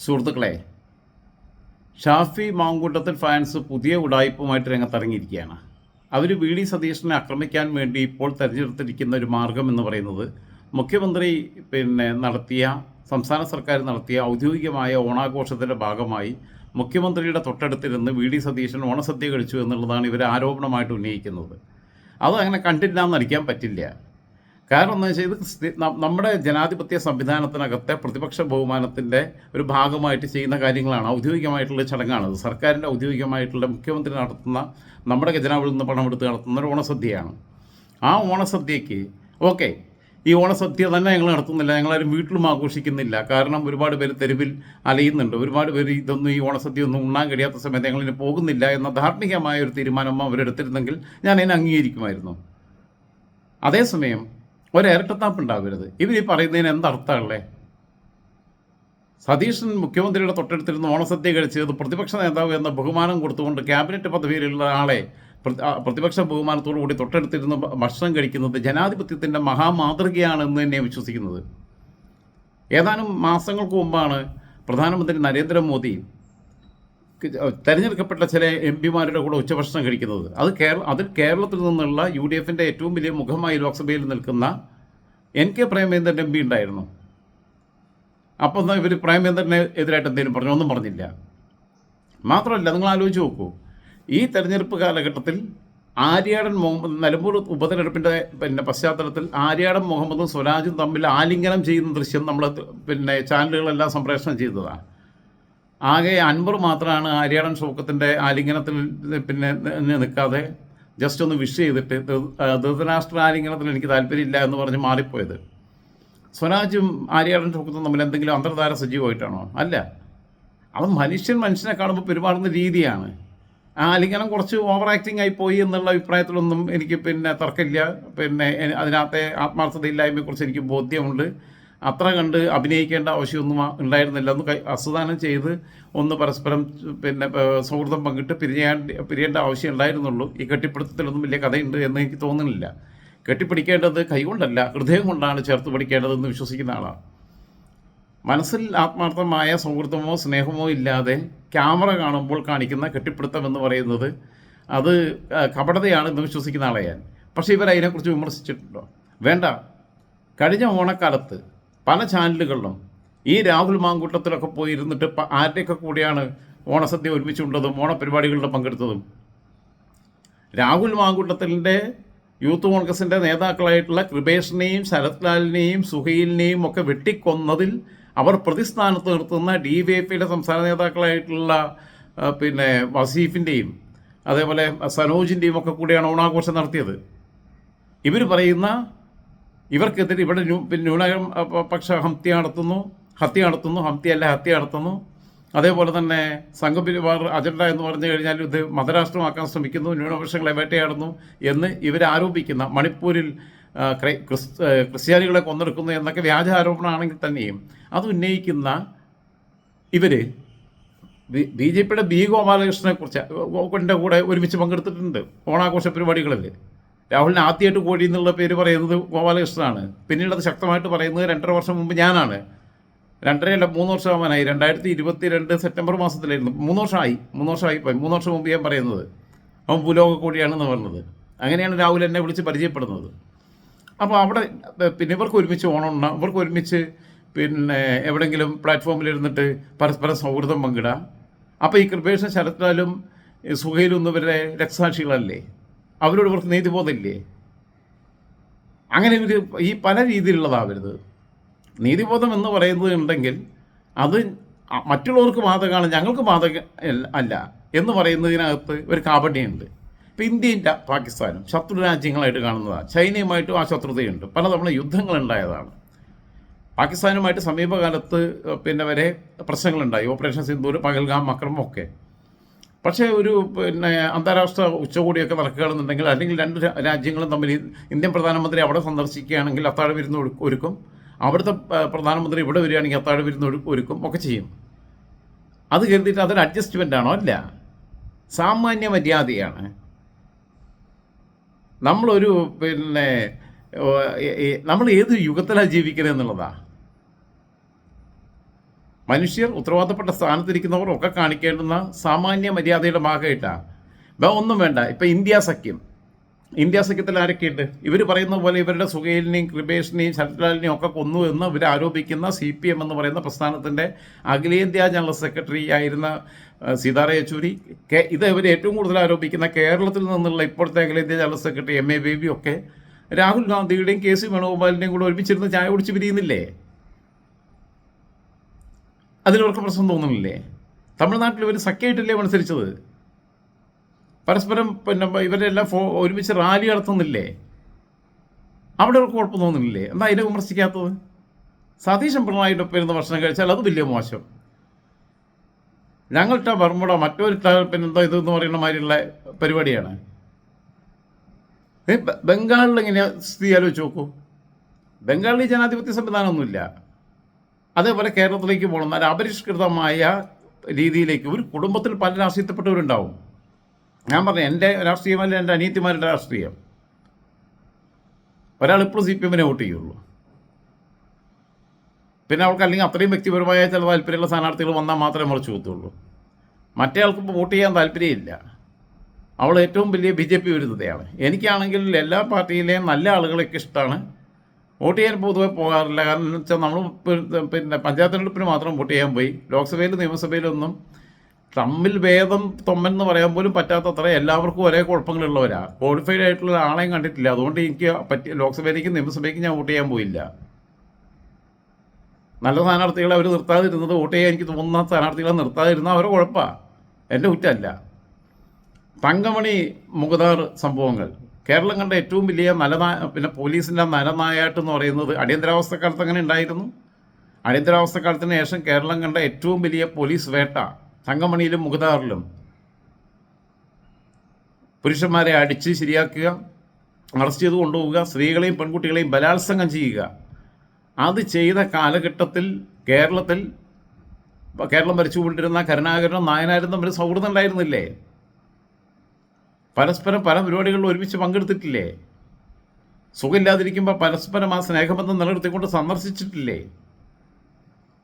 സുഹൃത്തുക്കളെ ഷാഫി മാങ്കൂട്ടത്തിൽ ഫാൻസ് പുതിയ ഉടായ്പുമായിട്ട് രംഗത്തിറങ്ങിയിരിക്കുകയാണ്. അവർ V. D. സതീശനെ ആക്രമിക്കാൻ വേണ്ടി ഇപ്പോൾ തിരഞ്ഞെടുത്തിരിക്കുന്ന ഒരു മാർഗം എന്ന് പറയുന്നത് മുഖ്യമന്ത്രി പിന്നെ നടത്തിയ സംസ്ഥാന സർക്കാർ നടത്തിയ ഔദ്യോഗികമായ ഓണാഘോഷത്തിന്റെ ഭാഗമായി മുഖ്യമന്ത്രിയുടെ തൊട്ടടുത്തിരുന്ന് വി. ഡി. സതീശൻ ഓണസദ്യ കഴിച്ചു എന്നുള്ളതാണ് ഇവർ ആരോപണമായിട്ട് ഉന്നയിക്കുന്നത്. അത് അങ്ങനെ കണ്ടില്ല എന്നടിക്കാൻ പറ്റില്ല. കാരണം എന്താ വെച്ചാൽ നമ്മുടെ ജനാധിപത്യ സംവിധാനത്തിനകത്തെ പ്രതിപക്ഷ ബഹുമാനത്തിന്റെ ഒരു ഭാഗമായിട്ട് ചെയ്യുന്ന കാര്യങ്ങളാണ് ഔദ്യോഗികമായിട്ടുള്ള ചടങ്ങാണ്. സർക്കാരിന്റെ ഔദ്യോഗികമായിട്ടുള്ള മുഖ്യമന്ത്രി നടത്തുന്ന നമ്മുടെ ഖജനാവിൽ നിന്ന് പണം എടുത്ത് നടത്തുന്ന ഒരു ഓണസദ്യയാണ്. ആ ഓണസദ്യക്ക് ഓക്കെ ഈ ഓണസദ്യ തന്നെ ഞങ്ങൾ നടത്തുന്നില്ല. ഞങ്ങളാരും വീട്ടിലും ആഘോഷിക്കുന്നില്ല. കാരണം ഒരുപാട് പേര് തെരുവിൽ അലയുന്നുണ്ട്. ഒരുപാട് പേര് ഇതൊന്നും ഈ ഓണസദ്യ ഒന്നും ഉണ്ണാൻ കഴിയാത്ത സമയത്ത് ഞങ്ങളിന് പോകുന്നില്ല എന്ന ധാർമ്മികമായ ഒരു തീരുമാനം അവരെടുത്തിരുന്നെങ്കിൽ ഞാൻ അതിനെ അംഗീകരിക്കുമായിരുന്നു. അതേസമയം ഒരു ഇരട്ടത്താപ്പ് ഉണ്ടാവരുത് ഇവർ ഈ പറയുന്നതിന് എന്തർത്ഥമല്ലേ സതീശൻ മുഖ്യമന്ത്രിയുടെ തൊട്ടടുത്തിരുന്ന് ഓണസദ്യ കഴിച്ചത് പ്രതിപക്ഷ നേതാവ് എന്ന ബഹുമാനം കൊടുത്തുകൊണ്ട് ക്യാബിനറ്റ് പദവിയിലുള്ള ആളെ പ്രതിപക്ഷ ബഹുമാനത്തോടു കൂടി തൊട്ടടുത്തിരുന്ന് ഭക്ഷണം കഴിക്കുന്നത് ജനാധിപത്യത്തിന്റെ മഹാമാതൃകയാണെന്ന് തന്നെ വിശ്വസിക്കുന്നത്. ഏതാനും മാസങ്ങൾക്ക് മുമ്പാണ് പ്രധാനമന്ത്രി നരേന്ദ്രമോദി തെരഞ്ഞെടുക്കപ്പെട്ട ചില എം പിമാരുടെ കൂടെ ഉച്ചഭക്ഷണം കഴിക്കുന്നത്. അത് കേരള അതിൽ കേരളത്തിൽ നിന്നുള്ള യു ഡി എഫിന്റെ ഏറ്റവും വലിയ മുഖമായി ലോക്സഭയിൽ നിൽക്കുന്ന N K Premachandran M P ഉണ്ടായിരുന്നു. അപ്പോൾ എന്നാൽ ഇവർ പ്രേമേന്ദ്രനെ എതിരായിട്ട് എന്തെങ്കിലും പറഞ്ഞു? ഒന്നും പറഞ്ഞില്ല. മാത്രമല്ല നിങ്ങൾ ആലോചിച്ച് നോക്കൂ. ഈ തെരഞ്ഞെടുപ്പ് കാലഘട്ടത്തിൽ ആര്യാടൻ മുഹമ്മദ് നിലമ്പൂർ ഉപതെരഞ്ഞെടുപ്പിന്റെ പിന്നെ പശ്ചാത്തലത്തിൽ ആര്യാടൻ മുഹമ്മദും സ്വരാജും തമ്മിൽ ആലിംഗനം ചെയ്യുന്ന ദൃശ്യം നമ്മൾ പിന്നെ ചാനലുകളെല്ലാം സംപ്രേഷണം ചെയ്തതാണ് ആകെ അൻപർ മാത്രമാണ് ആര്യാടൻ ഷൗക്കത്തിന്റെ ആലിംഗനത്തിൽ പിന്നെ നിൽക്കാതെ ജസ്റ്റ് ഒന്ന് വിഷ് ചെയ്തിട്ട് ധൃതരാഷ്ട്ര ആലിംഗനത്തിൽ എനിക്ക് താല്പര്യമില്ല എന്ന് പറഞ്ഞ് മാറിപ്പോയത്. സ്വരാജും ആര്യാടൻ ഷൗക്കത്തും തമ്മിൽ എന്തെങ്കിലും അന്തർധാര സജീവമായിട്ടാണോ? അല്ല. അത് മനുഷ്യൻ മനുഷ്യനെ കാണുമ്പോൾ പെരുമാറുന്ന രീതിയാണ്. ആ ആലിംഗനം കുറച്ച് ഓവർ ആക്ടിങ് ആയി പോയി എന്നുള്ള അഭിപ്രായത്തിലൊന്നും എനിക്ക് പിന്നെ തർക്കമില്ല. പിന്നെ അതിനകത്തെ ആത്മാർത്ഥതയില്ലായ്മയെക്കുറിച്ച് എനിക്ക് ബോധ്യമുണ്ട്. അത്ര കണ്ട് അഭിനയിക്കേണ്ട ആവശ്യമൊന്നും ഉണ്ടായിരുന്നില്ല. ഒന്ന് അസുദാനം ചെയ്ത് ഒന്ന് പരസ്പരം പിന്നെ സൗഹൃദം പങ്കിട്ട് പിരിയാൻ പിരിയേണ്ട ആവശ്യം ഉണ്ടായിരുന്നുള്ളൂ. ഈ കെട്ടിപ്പിടുത്തത്തിലൊന്നും വലിയ കഥയുണ്ട് എന്ന് എനിക്ക് തോന്നുന്നില്ല. കെട്ടിപ്പിടിക്കേണ്ടത് കൈകൊണ്ടല്ല ഹൃദയം കൊണ്ടാണ് ചേർത്ത് പിടിക്കേണ്ടതെന്ന് വിശ്വസിക്കുന്ന ആളാണ്. മനസ്സിൽ ആത്മാർത്ഥമായ സൗഹൃദമോ സ്നേഹമോ ഇല്ലാതെ ക്യാമറ കാണുമ്പോൾ കാണിക്കുന്ന കെട്ടിപ്പിടുത്തം എന്ന് പറയുന്നത് അത് കപടതയാണ് എന്ന് വിശ്വസിക്കുന്ന ആളെയാൻ പക്ഷേ ഇവർ അതിനെക്കുറിച്ച് വിമർശിച്ചിട്ടുണ്ടോ? വേണ്ട. കഴിഞ്ഞ ഓണക്കാലത്ത് പല ചാനലുകളിലും ഈ രാഹുൽ മാങ്കൂട്ടത്തിലൊക്കെ പോയി ഇരുന്നിട്ട് ആരുടെയൊക്കെ കൂടിയാണ് ഓണസദ്യ ഒരുമിച്ചുണ്ടതും ഓണപരിപാടികളിൽ പങ്കെടുത്തതും? രാഹുൽ മാങ്കൂട്ടത്തിന്റെ യൂത്ത് കോൺഗ്രസിന്റെ നേതാക്കളായിട്ടുള്ള കൃപേഷിനെയും ശരത്ലാലിനെയും സുഹൈലിനെയും ഒക്കെ വെട്ടിക്കൊന്നതിൽ അവർ പ്രതിസ്ഥാനത്ത് നിർത്തുന്ന ഡി വി എഫ് എഫിയുടെ സംസ്ഥാന നേതാക്കളായിട്ടുള്ള പിന്നെ വസീഫിന്റെയും അതേപോലെ സനോജിന്റെയും ഒക്കെ കൂടിയാണ് ഓണാഘോഷം നടത്തിയത്. ഇവർ പറയുന്ന ഇവർക്കെതിരെ ഇവിടെ ന്യൂ പിന്നെ ന്യൂനപക്ഷ ഹത്യ നടത്തുന്നു. ഹത്യ നടത്തുന്നു. ഹത്യ ഹത്യ നടത്തുന്നു. അതേപോലെ തന്നെ സംഘപരിവാർ അജണ്ട എന്ന് പറഞ്ഞു കഴിഞ്ഞാൽ ഇത് മതരാഷ്ട്രമാക്കാൻ ശ്രമിക്കുന്നു. ന്യൂനപക്ഷങ്ങളെ വേട്ടയാടുന്നു എന്ന് ഇവരാരോപിക്കുന്ന മണിപ്പൂരിൽ ക്രിസ്ത്യാനികളെ കൊന്നെടുക്കുന്നു എന്നൊക്കെ വ്യാജ ആരോപണമാണെങ്കിൽ തന്നെയും അത് ഉന്നയിക്കുന്ന ഇവർ ബി ജെ പിയുടെ ബി ഗോപാലകൃഷ്ണനെ കുറിച്ച് കൂടെ ഒരുമിച്ച് പങ്കെടുത്തിട്ടുണ്ട് ഓണാഘോഷ പരിപാടികളിൽ രാഹുലിന് ആദ്യമായിട്ട് കോഴി എന്നുള്ള പേര് പറയുന്നത് ഗോപാലകൃഷ്ണനാണ്. പിന്നീട് അത് ശക്തമായിട്ട് പറയുന്നത് രണ്ടര വർഷം മുമ്പ് ഞാനാണ്. രണ്ടരയല്ല മൂന്ന് വർഷമാവാനായി. രണ്ടായിരത്തി ഇരുപത്തി രണ്ട് സെപ്റ്റംബർ മാസത്തിലായിരുന്നു. മൂന്ന് വർഷമായി. മൂന്ന് വർഷമായി പോയി. മൂന്ന് വർഷം മുമ്പ് ഞാൻ പറയുന്നത്. അവൻ ഭൂലോക കോഴിയാണെന്ന് പറഞ്ഞത്. അങ്ങനെയാണ് രാഹുൽ എന്നെ വിളിച്ച് പരിചയപ്പെടുന്നത്. അപ്പോൾ അവിടെ പിന്നെ ഇവർക്ക് ഒരുമിച്ച് ഓണം ഇവർക്ക് ഒരുമിച്ച് പിന്നെ എവിടെയെങ്കിലും പ്ലാറ്റ്ഫോമിൽ ഇരുന്നിട്ട് പരസ്പരം സൗഹൃദം പങ്കിടാം. അപ്പോൾ ഈ കൃപേഷൻ ശരത്ലാലും സുഹയിലും ഇവരുടെ രക്തസാക്ഷികളല്ലേ? അവരോട് ഇവർക്ക് നീതിബോധമില്ലേ അങ്ങനെ ഇവർ ഈ പല രീതിയിലുള്ളതാവരുത്. നീതിബോധം എന്ന് പറയുന്നത് ഉണ്ടെങ്കിൽ അത് മറ്റുള്ളവർക്ക് ബാധകമാണ് ഞങ്ങൾക്ക് ബാധക അല്ല- എന്ന് പറയുന്നതിനകത്ത് ഒരു കാപട്യമുണ്ട്. ഇപ്പം ഇന്ത്യയും പാകിസ്ഥാനും ശത്രു രാജ്യങ്ങളായിട്ട് കാണുന്നതാണ് ചൈനയുമായിട്ടും ആ ശത്രുതയുണ്ട്. പലതവണ യുദ്ധങ്ങളുണ്ടായതാണ്. പാകിസ്ഥാനുമായിട്ട് സമീപകാലത്ത് പിന്നെ വരെ പ്രശ്നങ്ങളുണ്ടായി. ഓപ്പറേഷൻ സിന്ധൂർ പകൽഗാം അക്രമം ഒക്കെ. പക്ഷേ ഒരു പിന്നെ അന്താരാഷ്ട്ര ഉച്ചകോടിയൊക്കെ നടക്കുകയാണെന്നുണ്ടെങ്കിൽ അല്ലെങ്കിൽ രണ്ട് രാജ്യങ്ങളും തമ്മിൽ ഇന്ത്യൻ പ്രധാനമന്ത്രി അവിടെ സന്ദർശിക്കുകയാണെങ്കിൽ അത്താഴ വിരുന്ന് ഒരു- ഒരുക്കും. അവിടുത്തെ പ്രധാനമന്ത്രി ഇവിടെ വരികയാണെങ്കിൽ അത്താഴ വിരുന്ന് ഒരുക്കും ഒക്കെ ചെയ്യും. അത് കരുതിയിട്ട് അതൊരു അഡ്ജസ്റ്റ്മെന്റ് ആണോ? അല്ല. സാമാന്യ മര്യാദയാണ്. നമ്മളൊരു പിന്നെ നമ്മൾ ഏത് യുഗത്തിലാണ് ജീവിക്കുന്നത് എന്നുള്ളതാണ് മനുഷ്യർ ഉത്തരവാദിത്തപ്പെട്ട സ്ഥാനത്തിരിക്കുന്നവർ ഒക്കെ കാണിക്കേണ്ടുന്ന സാമാന്യ മര്യാദയുടെ ഭാഗമായിട്ടാണ് ഇപ്പം ഒന്നും വേണ്ട. ഇപ്പം ഇന്ത്യ സഖ്യം. ഇന്ത്യ സഖ്യത്തിൽ ആരൊക്കെയുണ്ട് ഇവർ പറയുന്ന പോലെ ഇവരുടെ സുഖേലിനെയും കൃപേഷിനെയും ശരത്ലാലിനെയും ഒക്കെ കൊന്നു എന്ന് ഇവർ ആരോപിക്കുന്ന സി പി എം എന്ന് പറയുന്ന പ്രസ്ഥാനത്തിന്റെ അഖിലേന്ത്യാ ജനറൽ സെക്രട്ടറി ആയിരുന്ന സീതാറ യെച്ചൂരി. ഇത് ഇവർ ഏറ്റവും കൂടുതൽ ആരോപിക്കുന്ന കേരളത്തിൽ നിന്നുള്ള ഇപ്പോഴത്തെ അഖിലേന്ത്യാ general secretary M A Baby ഒക്കെ രാഹുൽ ഗാന്ധിയുടെയും കെ സി വേണുഗോപാലിന്റെയും കൂടെ ഒരുമിച്ചിരുന്ന് ചായ കുടിച്ച് പിരിയുന്നില്ലേ? അതിലവർക്ക് പ്രശ്നം തോന്നുന്നില്ലേ? തമിഴ്നാട്ടിൽ ഇവർ സഖ്യമായിട്ടല്ലേ മത്സരിച്ചത്? പരസ്പരം പിന്നെ ഇവരെല്ലാം ഫോ ഒരുമിച്ച് റാലി നടത്തുന്നില്ലേ? അവിടെ അവർക്ക് കുഴപ്പം തോന്നുന്നില്ലേ? എന്താ അതിനെ വിമർശിക്കാത്തത്? സതീശൻ പിണറായിട്ട് പെരുന്ന ഭക്ഷണം കഴിച്ചാൽ അത് വലിയ മോശം. ഞങ്ങളിട്ട ബർമുട മറ്റൊരിട്ട പിന്നെന്തോ ഇതെന്ന് പറയുന്ന മാതിരിയുള്ള പരിപാടിയാണ്. ബംഗാളിൽ എങ്ങനെയാ സ്ഥിതി ആലോചിച്ച് നോക്കൂ. ബംഗാളിൽ ജനാധിപത്യ സംവിധാനമൊന്നുമില്ല. അതേപോലെ കേരളത്തിലേക്ക് പോകണം. എന്നാൽ അപരിഷ്കൃതമായ രീതിയിലേക്ക് ഒരു കുടുംബത്തിൽ പല രാഷ്ട്രീയത്തിൽപ്പെട്ടവരുണ്ടാവും ഞാൻ പറഞ്ഞു എന്റെ രാഷ്ട്രീയമല്ല എന്റെ അനിയത്തിമാരുടെ രാഷ്ട്രീയം. ഒരാൾ ഇപ്പോഴും സി പി എമ്മിനെ വോട്ട് ചെയ്യുള്ളൂ. പിന്നെ അവൾക്ക് അല്ലെങ്കിൽ അത്രയും വ്യക്തിപരമായ ചില താല്പര്യമുള്ള സ്ഥാനാർത്ഥികൾ വന്നാൽ മാത്രമേ മറിച്ച് കൊത്തുള്ളൂ മറ്റേ ആൾക്ക് വോട്ട് ചെയ്യാൻ താല്പര്യമില്ല. അവൾ ഏറ്റവും വലിയ ബി ജെ പി വിരുദ്ധതയാണ്. എനിക്കാണെങ്കിൽ എല്ലാ പാർട്ടിയിലെയും നല്ല ആളുകളൊക്കെ ഇഷ്ടമാണ്. വോട്ട് ചെയ്യാൻ പൊതുവെ പോകാറില്ല. കാരണം എന്ന് വെച്ചാൽ നമ്മൾ പിന്നെ പഞ്ചായത്ത് തെരഞ്ഞെടുപ്പിന് മാത്രം വോട്ട് ചെയ്യാൻ പോയി. ലോക്സഭയിലും നിയമസഭയിലൊന്നും തമ്മിൽ ഭേദം തൊമ്മൻ എന്ന് പറയാൻ പോലും പറ്റാത്തത്ര എല്ലാവർക്കും ഒരേ കുഴപ്പങ്ങളുള്ളവരാണ് ക്വാളിഫൈഡ് ആയിട്ടുള്ള ആളെയും കണ്ടിട്ടില്ല. അതുകൊണ്ട് എനിക്ക് പറ്റി ലോക്സഭയിലേക്കും നിയമസഭയ്ക്കും ഞാൻ വോട്ട് ചെയ്യാൻ പോയില്ല. നല്ല സ്ഥാനാർത്ഥികളെ അവർ നിർത്താതിരുന്നത് വോട്ട് ചെയ്യാൻ എനിക്ക് തോന്നുന്ന സ്ഥാനാർത്ഥികളെ നിർത്താതിരുന്ന അവരെ കുഴപ്പമാണ് എന്റെ കുറ്റമല്ല. തങ്കമണി മുഖദാർ സംഭവങ്ങൾ. കേരളം കണ്ട ഏറ്റവും വലിയ നലനാ പിന്നെ പോലീസിന്റെ നരനായാട്ട് എന്ന് പറയുന്നത് അടിയന്തരാവസ്ഥ കാലത്ത് അങ്ങനെ ഉണ്ടായിരുന്നു. അടിയന്തരാവസ്ഥ കാലത്തിന് ശേഷം കേരളം കണ്ട ഏറ്റവും വലിയ പോലീസ് വേട്ട തങ്കമണിയിലും മുഖദാറിലും പുരുഷന്മാരെ അടിച്ച് ശരിയാക്കുക അറസ്റ്റ് ചെയ്ത് കൊണ്ടുപോവുക സ്ത്രീകളെയും പെൺകുട്ടികളെയും ബലാത്സംഗം ചെയ്യുക. അത് ചെയ്ത കാലഘട്ടത്തിൽ കേരളത്തിൽ കേരളം ഭരിച്ചുകൊണ്ടിരുന്ന കരുണാകരനും നായനാരും തമ്മിൽ സൗഹൃദം ഉണ്ടായിരുന്നില്ലേ? പരസ്പരം പല പരിപാടികളിൽ ഒരുമിച്ച് പങ്കെടുത്തിട്ടില്ലേ? സുഖമില്ലാതിരിക്കുമ്പോൾ പരസ്പരം ആ സ്നേഹബന്ധം നിലനിർത്തിക്കൊണ്ട് സന്ദർശിച്ചിട്ടില്ലേ?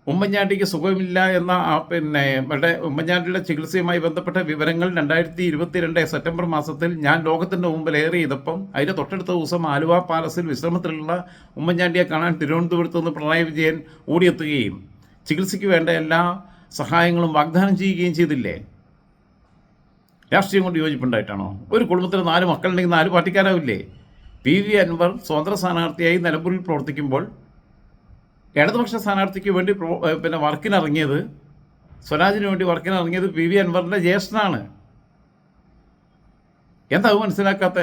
ഉമ്മൻചാണ്ടിക്ക് സുഖമില്ല എന്ന പിന്നെ ഇവിടെ ഉമ്മൻചാണ്ടിയുടെ ചികിത്സയുമായി ബന്ധപ്പെട്ട വിവരങ്ങൾ രണ്ടായിരത്തി ഇരുപത്തിരണ്ട് സെപ്റ്റംബർ മാസത്തിൽ ഞാൻ ലോകത്തിന്റെ മുമ്പിൽ ഏറെ ചെയ്തപ്പം അതിന്റെ തൊട്ടടുത്ത ദിവസം ആലുവ പാലസിൽ വിശ്രമത്തിലുള്ള ഉമ്മൻചാണ്ടിയെ കാണാൻ തിരുവനന്തപുരത്ത് നിന്ന് പിണറായി വിജയൻ ഓടിയെത്തുകയും ചികിത്സയ്ക്ക് വേണ്ട എല്ലാ സഹായങ്ങളും വാഗ്ദാനം ചെയ്യുകയും ചെയ്തില്ലേ? രാഷ്ട്രീയം കൊണ്ട് യോജിപ്പുണ്ടായിട്ടാണോ? ഒരു കുടുംബത്തിൽ നാല് മക്കളുണ്ടെങ്കിൽ നാല് പാർട്ടിക്കാരാവില്ലേ? പി വി അൻവർ സ്വതന്ത്ര സ്ഥാനാർത്ഥിയായി നിലമ്പൂരിൽ പ്രവർത്തിക്കുമ്പോൾ ഇടതുപക്ഷ സ്ഥാനാർത്ഥിക്ക് വേണ്ടി പിന്നെ വർക്കിനിറങ്ങിയത് സ്വരാജിന് വേണ്ടി വർക്കിനിറങ്ങിയത് പി വി അൻവറിന്റെ ജ്യേഷ്ഠനാണ്. എന്താ മനസ്സിലാക്കാത്ത?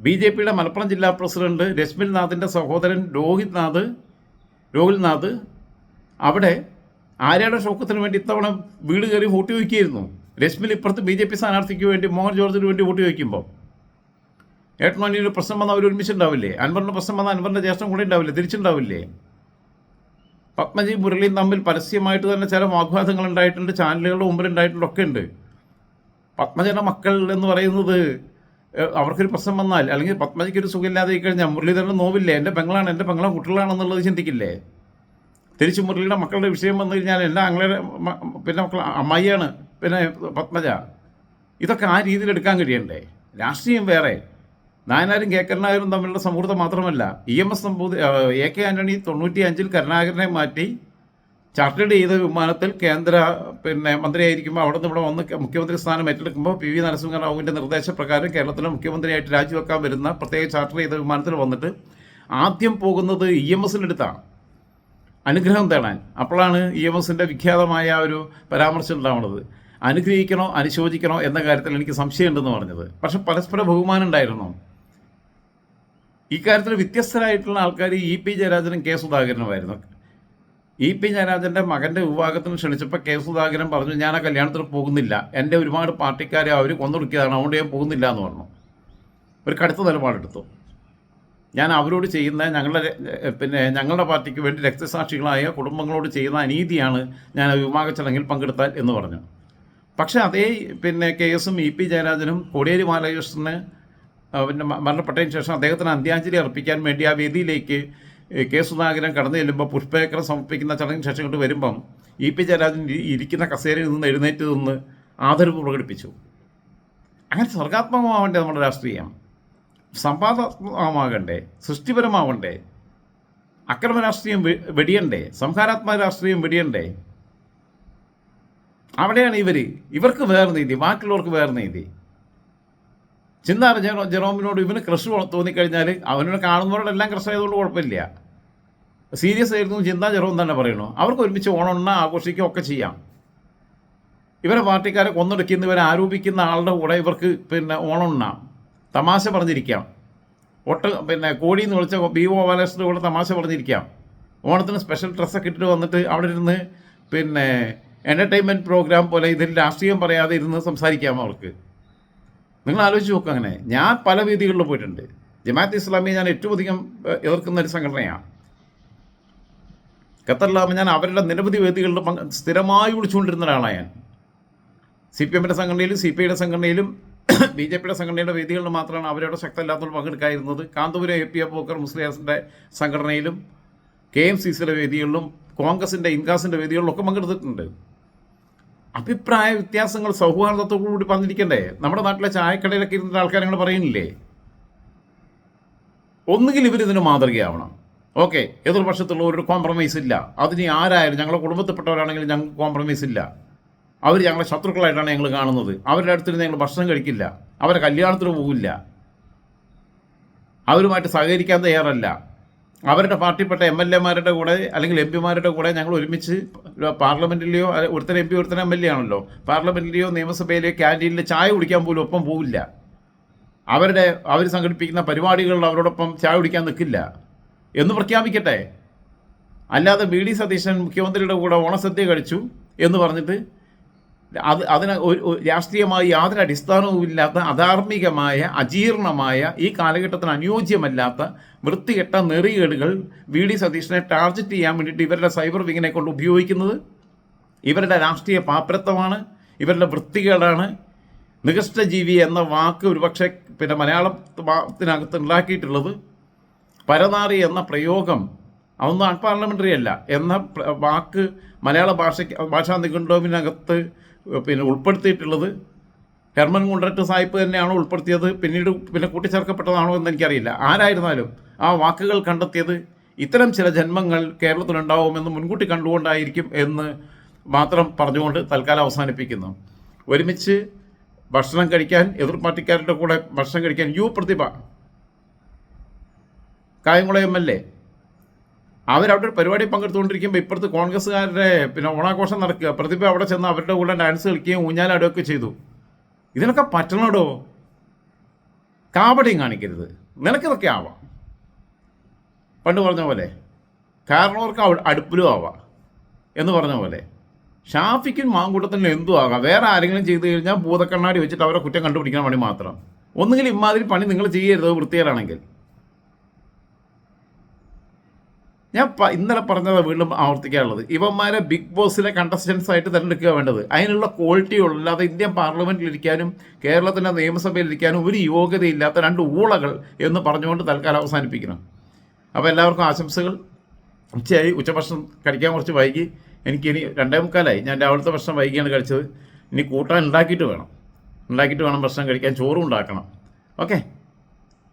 ബി ജെ പിയുടെ മലപ്പുറം ജില്ലാ പ്രസിഡന്റ് രശ്മിൽ നാഥിന്റെ സഹോദരൻ രോഹിത് നാഥ് രോഹിത് നാഥ് അവിടെ ആര്യയുടെ ഷോക്കത്തിന് വേണ്ടി ഇത്തവണ വീട് കയറി വോട്ട് ചോദിക്കുകയായിരുന്നു രശ്മിൽ ഇപ്പുറത്ത് ബി ജെ പി സ്ഥാനാർത്ഥിക്ക് വേണ്ടി മോഹൻ ജോർജിന് വേണ്ടി വോട്ട് ചോദിക്കുമ്പോൾ ഏട്ടനോനി ഒരു പ്രശ്നം വന്നാൽ അവർ ഒരുമിച്ചുണ്ടാവില്ലേ അൻവറിന്റെ പ്രശ്നം വന്നാൽ അൻവറിന്റെ ജ്യേഷ്ഠം കൂടെ ഉണ്ടാവില്ലേ? തിരിച്ചുണ്ടാവില്ലേ? പത്മജി മുരളിയും തമ്മിൽ പരസ്യമായിട്ട് തന്നെ ചില വാഗ്വാദങ്ങൾ ഉണ്ടായിട്ടുണ്ട് ചാനലുകളുടെ മുമ്പിൽ ഉണ്ടായിട്ടുണ്ട് ഒക്കെ ഉണ്ട്. പത്മജയുടെ മക്കൾ എന്ന് പറയുന്നത് അവർക്കൊരു പ്രശ്നം വന്നാൽ അല്ലെങ്കിൽ പത്മജിക്ക് ഒരു സുഖമില്ലാതെ കഴിഞ്ഞാൽ മുരളീധരൻ നോവില്ലേ? എന്റെ പെങ്ങളാണ് എന്റെ പെങ്ങളെ കുട്ടികളാണെന്നുള്ളത് ചിന്തിക്കില്ലേ? തിരിച്ച് മുരളിയുടെ മക്കളുടെ വിഷയം വന്നു കഴിഞ്ഞാൽ എന്റെ അങ്ങളുടെ പിന്നെ മക്കൾ അമ്മായിയാണ് പിന്നെ പത്മജ ഇതൊക്കെ ആ രീതിയിൽ എടുക്കാൻ കഴിയണ്ടേ? രാഷ്ട്രീയം വേറെ. നായനാരും കെ. കരുണാകരനും തമ്മിലുള്ള സൗഹൃദം മാത്രമല്ല ഇ എം എസ് നമ്പൂതി എ. കെ. ആന്റണി തൊണ്ണൂറ്റി അഞ്ചിൽ കരുണാകരനെ മാറ്റി ചാർട്ടേഡ് ചെയ്ത വിമാനത്തിൽ കേന്ദ്ര പിന്നെ മന്ത്രിയായിരിക്കുമ്പോൾ അവിടെ നിന്ന് ഇവിടെ വന്ന് മുഖ്യമന്ത്രി സ്ഥാനം ഏറ്റെടുക്കുമ്പോൾ പി. വി. നരസിംഹറാവുവിന്റെ നിർദ്ദേശപ്രകാരം കേരളത്തിലെ മുഖ്യമന്ത്രിയായിട്ട് രാജിവെക്കാൻ വരുന്ന പ്രത്യേക ചാർട്ടർ ചെയ്ത വിമാനത്തിൽ വന്നിട്ട് ആദ്യം പോകുന്നത് ഇ എം എസിനടുത്താണ് അനുഗ്രഹം തേടാൻ. അപ്പോഴാണ് ഇ എം എസിന്റെ വിഖ്യാതമായ ഒരു പരാമർശം ഉണ്ടാവുന്നത്. അനുഗ്രഹിക്കണോ അനുശോചിക്കണോ എന്ന കാര്യത്തിൽ എനിക്ക് സംശയമുണ്ടെന്ന് പറഞ്ഞത്. പക്ഷെ പരസ്പര ബഹുമാനം ഉണ്ടായിരുന്നു? ഇക്കാര്യത്തിൽ വ്യത്യസ്തരായിട്ടുള്ള ആൾക്കാർ ഇ പി ജയരാജനും കെ സുധാകരനുമായിരുന്നു. ഇ പി ജയരാജന്റെ മകന്റെ വിവാഹത്തിന് ക്ഷണിച്ചപ്പോൾ കെ സുധാകരൻ പറഞ്ഞു ഞാൻ ആ കല്യാണത്തിന് പോകുന്നില്ല. എന്റെ ഒരുപാട് പാർട്ടിക്കാരെ അവർ കൊന്നൊടുക്കിയതാണ്. അതുകൊണ്ട് ഞാൻ പോകുന്നില്ല എന്ന് പറഞ്ഞു. ഒരു കടുത്ത നിലപാടെടുത്തു. ഞാൻ അവരോട് ചെയ്യുന്ന ഞങ്ങളുടെ പിന്നെ ഞങ്ങളുടെ പാർട്ടിക്ക് വേണ്ടി രക്തസാക്ഷികളായ കുടുംബങ്ങളോട് ചെയ്യുന്ന അനീതിയാണ് ഞാൻ വിവാഹ ചടങ്ങിൽ പങ്കെടുത്താൽ എന്ന് പറഞ്ഞു. പക്ഷേ അതേ പിന്നെ കെ എസും ഇ പി ജയരാജനും കോടിയേരി ബാലകൃഷ്ണന് പിന്നെ മരണപ്പെട്ടതിന് ശേഷം അദ്ദേഹത്തിന് അന്ത്യാഞ്ജലി അർപ്പിക്കാൻ വേണ്ടി ആ വേദിയിലേക്ക് കെ സുധാകരൻ കടന്നു ചെല്ലുമ്പോൾ പുഷ്പേക്കർ സമർപ്പിക്കുന്ന ചടങ്ങിന് ശേഷം ഇങ്ങോട്ട് വരുമ്പം ഇ പി ജയരാജൻ ഇരിക്കുന്ന കസേരയിൽ നിന്ന് എഴുന്നേറ്റ് നിന്ന് ആദരവ് പ്രകടിപ്പിച്ചു. അങ്ങനെ സർഗാത്മകമാവണ്ടേ നമ്മുടെ രാഷ്ട്രീയം? സമ്പാദാത്മകമാകണ്ടേ സൃഷ്ടിപരമാവണ്ടേ? അക്രമ രാഷ്ട്രീയം വെടിയണ്ടേ? സംഹാരാത്മക രാഷ്ട്രീയം വെടിയണ്ടേ? അവിടെയാണ് ഇവർ ഇവർക്ക് വേറെ നീതി ബാക്കിയുള്ളവർക്ക് വേറെ നീതി. ചിന്താറ് ജെറോ ജെറോമിനോട് ഇവന് ക്രഷ് തോന്നിക്കഴിഞ്ഞാൽ അവനോട് കാണുന്നവരോടെല്ലാം ക്രഷ് ആയതുകൊണ്ട് കുഴപ്പമില്ല. സീരിയസ് ആയിരുന്നു ചിന്താ ജെറോം തന്നെ പറയണു അവർക്ക് ഒരുമിച്ച് ഓണമെണ്ണ ആഘോഷിക്കുക ഒക്കെ ചെയ്യാം. ഇവരെ പാർട്ടിക്കാരെ കൊന്നൊടുക്കുന്ന ഇവരെ ആരോപിക്കുന്ന ആളുടെ കൂടെ ഇവർക്ക് പിന്നെ ഓണമെണ്ണാം തമാശ പറഞ്ഞിരിക്കാം. ഒട്ട പിന്നെ കോഴി എന്ന് വിളിച്ച ബി ഒ ബാലകൃഷ്ണന്റെ കൂടെ തമാശ പറഞ്ഞിരിക്കാം. ഓണത്തിന് സ്പെഷ്യൽ ഡ്രസ്സൊക്കെ ഇട്ടിട്ട് വന്നിട്ട് അവിടെ ഇരുന്ന് പിന്നെ എന്റർടൈൻമെന്റ് പ്രോഗ്രാം പോലെ ഇതിൽ രാഷ്ട്രീയം പറയാതെ ഇരുന്ന് സംസാരിക്കാം അവർക്ക്. നിങ്ങൾ ആലോചിച്ച് നോക്കുക അങ്ങനെ. ഞാൻ പല വേദികളിൽ പോയിട്ടുണ്ട്. ജമാഅത്ത് ഇസ്ലാമിയെ ഞാൻ ഏറ്റവും അധികം എതിർക്കുന്ന ഒരു സംഘടനയാണ്. ഖത്തറിലാകുമ്പോൾ ഞാൻ അവരുടെ നിരവധി വേദികളിൽ സ്ഥിരമായി വിളിച്ചുകൊണ്ടിരുന്ന ഒരാളാണ് ഞാൻ. സി പി എമ്മിന്റെ സംഘടനയിലും സി പി ഐയുടെ സംഘടനയിലും ബി ജെ പിയുടെ സംഘടനയുടെ വേദികളിൽ മാത്രമാണ് അവരുടെ ശക്തമില്ലാത്തവർ പങ്കെടുക്കാതിരുന്നത്. Kanthapuram A P A Aboobacker മുസ്ലിയാസിന്റെ സംഘടനയിലും കെ എം സി സിയുടെ വേദികളിലും കോൺഗ്രസിന്റെ ഇൻകാസിന്റെ വേദികളിലും ഒക്കെ പങ്കെടുത്തിട്ടുണ്ട്. അഭിപ്രായ വ്യത്യാസങ്ങൾ സൗഹാർദ്ദത്തോടു കൂടി പറഞ്ഞിരിക്കണ്ടേ? നമ്മുടെ നാട്ടിലെ ചായക്കടയിലൊക്കെ ഇരുന്ന ആൾക്കാർ നിങ്ങൾ പറയുന്നില്ലേ? ഒന്നുകിൽ ഇവരിതിന് മാതൃകയാവണം. ഓക്കെ എതിർപക്ഷത്തുള്ളവരുടെ കോംപ്രമൈസ് ഇല്ല. അതിന് ആരായാലും ഞങ്ങളുടെ കുടുംബത്തിൽപ്പെട്ടവരാണെങ്കിലും ഞങ്ങൾക്ക് കോംപ്രമൈസ് ഇല്ല. അവർ ഞങ്ങളെ ശത്രുക്കളായിട്ടാണ് ഞങ്ങൾ കാണുന്നത്. അവരുടെ അടുത്തിരുന്ന് ഞങ്ങൾ ഭക്ഷണം കഴിക്കില്ല. അവരെ കല്യാണത്തിന് പോകില്ല അവരുമായിട്ട് സഹകരിക്കാൻ തയ്യാറല്ല. അവരുടെ പാർട്ടിപ്പെട്ട എം എൽ എമാരുടെ കൂടെ അല്ലെങ്കിൽ എം പിമാരുടെ കൂടെ ഞങ്ങൾ ഒരുമിച്ച് പാർലമെന്റിലെയോ ഒരുത്തരം എം പി ഒരുത്തരം എം എൽ എ ആണല്ലോ. പാർലമെന്റിലെയോ നിയമസഭയിലെയോ ക്യാന്റീനിൽ ചായ കുടിക്കാൻ പോലും ഒപ്പം പോവില്ല. അവരുടെ അവർ സംഘടിപ്പിക്കുന്ന പരിപാടികളിൽ അവരോടൊപ്പം ചായ കുടിക്കാൻ നിൽക്കില്ല. എന്ന് പ്രഖ്യാപിക്കട്ടെ. അല്ലാതെ ബി ഡി സതീശൻ മുഖ്യമന്ത്രിയുടെ കൂടെ ഓണസദ്യ കഴിച്ചു എന്ന് പറഞ്ഞിട്ട് അത് അതിന് ഒരു രാഷ്ട്രീയമായി യാതൊരു അടിസ്ഥാനവുമില്ലാത്ത അധാർമികമായ അജീർണമായ ഈ കാലഘട്ടത്തിന് അനുയോജ്യമല്ലാത്ത വൃത്തികെട്ട നെറികേടുകൾ വി ഡി സതീശനെ ടാർഗറ്റ് ചെയ്യാൻ വേണ്ടിയിട്ട് ഇവരുടെ സൈബർ വിങ്ങിനെ കൊണ്ട് ഉപയോഗിക്കുന്നത് ഇവരുടെ രാഷ്ട്രീയ പാപ്പരത്വമാണ് ഇവരുടെ വൃത്തികേടാണ്. നികഷ്ടജീവി എന്ന വാക്ക് ഒരുപക്ഷെ പിന്നെ മലയാളത്തിനകത്ത് ഉണ്ടാക്കിയിട്ടുള്ളത് പരനാറി എന്ന പ്രയോഗം അതൊന്നും അൺപാർലമെന്ററി അല്ല എന്ന വാക്ക് മലയാള ഭാഷയ്ക്ക് ഭാഷാ നിഘണ്ടുവിനകത്ത് പിന്നെ ഉൾപ്പെടുത്തിയിട്ടുള്ളത് ഹെർമൻ കുണ്ടററ്റ് സാഹിബ് തന്നെയാണോ ഉൾപ്പെടുത്തിയത്? പിന്നീട് പിന്നെ കൂട്ടിച്ചേർക്കപ്പെട്ടതാണോ എന്ന് എനിക്കറിയില്ല. ആരായിരുന്നാലും ആ വാക്കുകൾ കണ്ടെത്തിയത് ഇത്തരം ചില ജന്മങ്ങൾ കേരളത്തിലുണ്ടാവുമെന്ന് മുൻകൂട്ടി കണ്ടുകൊണ്ടായിരിക്കും എന്ന് മാത്രം പറഞ്ഞുകൊണ്ട് തൽക്കാലം അവസാനിപ്പിക്കുന്നു. ഒരുമിച്ച് ഭക്ഷണം കഴിക്കാൻ എതിർ പാർട്ടിക്കാരുടെ കൂടെ ഭക്ഷണം കഴിക്കാൻ U Prathibha Kayamkulam M L A അവരവിടെ ഒരു പരിപാടി പങ്കെടുത്തുകൊണ്ടിരിക്കുമ്പോൾ ഇപ്പുറത്ത് കോൺഗ്രസ്സുകാരുടെ പിന്നെ ഓണാഘോഷം നടക്കുക. പ്രതിഭ അവിടെ ചെന്ന് അവരുടെ കൂടെ ഡാൻസ് കളിക്കുകയും ഊഞ്ഞാലാടുകയൊക്കെ ചെയ്തു. ഇതിനൊക്കെ പറ്റണോടോ? കാപടിയും കാണിക്കരുത്. നിനക്കിതൊക്കെ ആവാം. പണ്ട് പറഞ്ഞ പോലെ കാരണവർക്ക് അടുപ്പിലും ആവാം എന്ന് പറഞ്ഞ പോലെ. ഷാഫിക്കും മാങ്കൂട്ടത്തിനും എന്തും ആകാം. വേറെ ആരെങ്കിലും ചെയ്തു കഴിഞ്ഞാൽ ഭൂതക്കണ്ണാടി വെച്ചിട്ട് അവരെ കുറ്റം കണ്ടുപിടിക്കാൻ വേണ്ടി മാത്രം. ഒന്നുകിൽ ഇമാതിരി പണി നിങ്ങൾ ചെയ്യരുത് വൃത്തികേടാണെങ്കിൽ. ഞാൻ ഇന്നലെ പറഞ്ഞത് വീണ്ടും ആവർത്തിക്കാനുള്ളത്. ഇവന്മാരെ ബിഗ് ബോസിലെ കണ്ടസ്റ്റൻസ് ആയിട്ട് തിരഞ്ഞെടുക്കുക വേണ്ടത്. അതിനുള്ള ക്വാളിറ്റി അല്ലാതെ ഇന്ത്യൻ പാർലമെന്റിൽ ഇരിക്കാനും കേരളത്തിന്റെ നിയമസഭയിൽ ഇരിക്കാനും ഒരു യോഗ്യതയില്ലാത്ത രണ്ട് ഊളകൾ എന്ന് പറഞ്ഞുകൊണ്ട് തൽക്കാലം അവസാനിപ്പിക്കണം അപ്പോൾ എല്ലാവർക്കും ആശംസകൾ. ഉച്ചയായി. ഉച്ചഭക്ഷണം കഴിക്കാൻ കുറച്ച് വൈകി. എനിക്ക് ഇനി രണ്ടേ മുക്കാലായി. ഞാൻ രാവിലത്തെ ഭക്ഷണം വൈകിയാണ് കഴിച്ചത്. ഇനി കൂട്ടാൻ ഉണ്ടാക്കിയിട്ട് വേണം. ഉണ്ടാക്കിയിട്ട് വേണം ഭക്ഷണം കഴിക്കാൻ. ചോറും ഉണ്ടാക്കണം. ഓക്കെ?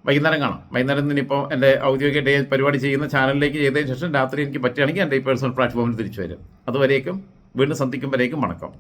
വൈകുന്നേരം കാണാം. വൈകുന്നേരം ഇനിയിപ്പോൾ എന്റെ ഔദ്യോഗിക ഡേ പരിപാടി ചെയ്യുന്ന ചാനലിലേക്ക് ചെയ്തതിന് ശേഷം രാത്രി എനിക്ക് പറ്റുകയാണെങ്കിൽ എന്റെ ഈ പേഴ്സണൽ പ്ലാറ്റ്ഫോമിൽ തിരിച്ചു വരും. അതുവരേക്കും വീണ്ടും സന്ധിക്കുമ്പോഴേക്കും വണക്കം.